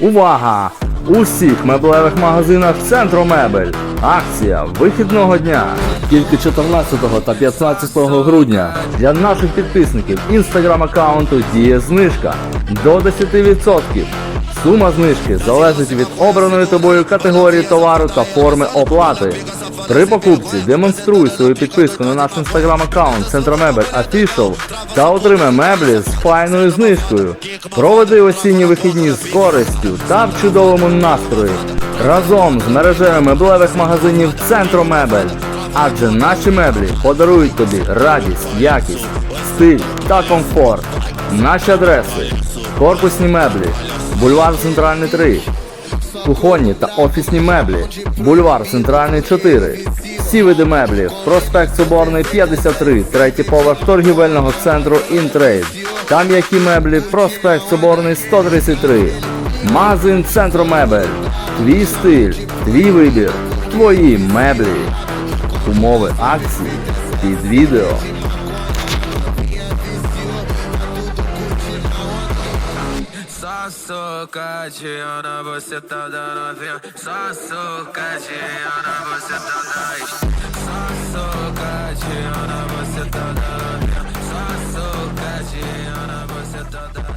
Увага! У всіх меблевих магазинах Центро Мебель. Акція вихідного дня. Тільки 14 та 15 грудня для наших підписників інстаграм аккаунту діє знижка до 10%. Сума знижки залежить від обраної тобою категорії товару та форми оплати. При покупці демонструй свою підписку на наш інстаграм аккаунт Центромебель Official та отримай меблі з файною знижкою. Проведи осінні вихідні з користю та в чудовому настрої разом з мережею меблевих магазинів Центромебель. Адже наші меблі подарують тобі радість, якість, стиль та комфорт. Наші адреси: корпусні меблі, бульвар Центральний 3, кухонні та офісні меблі, бульвар Центральний 4. Всі види меблів, проспект Соборний 53, третій поверх торгівельного центру Інтрейд. Там які меблі, проспект Соборний 133. Магазин Центромебель. Твій стиль, твій вибір, твої меблі. Умови акції під відео. Só socadinha na buceta da novinha. Só socadinha você tá da Só socadinha na buceta da novinha. Só socadinha você tá da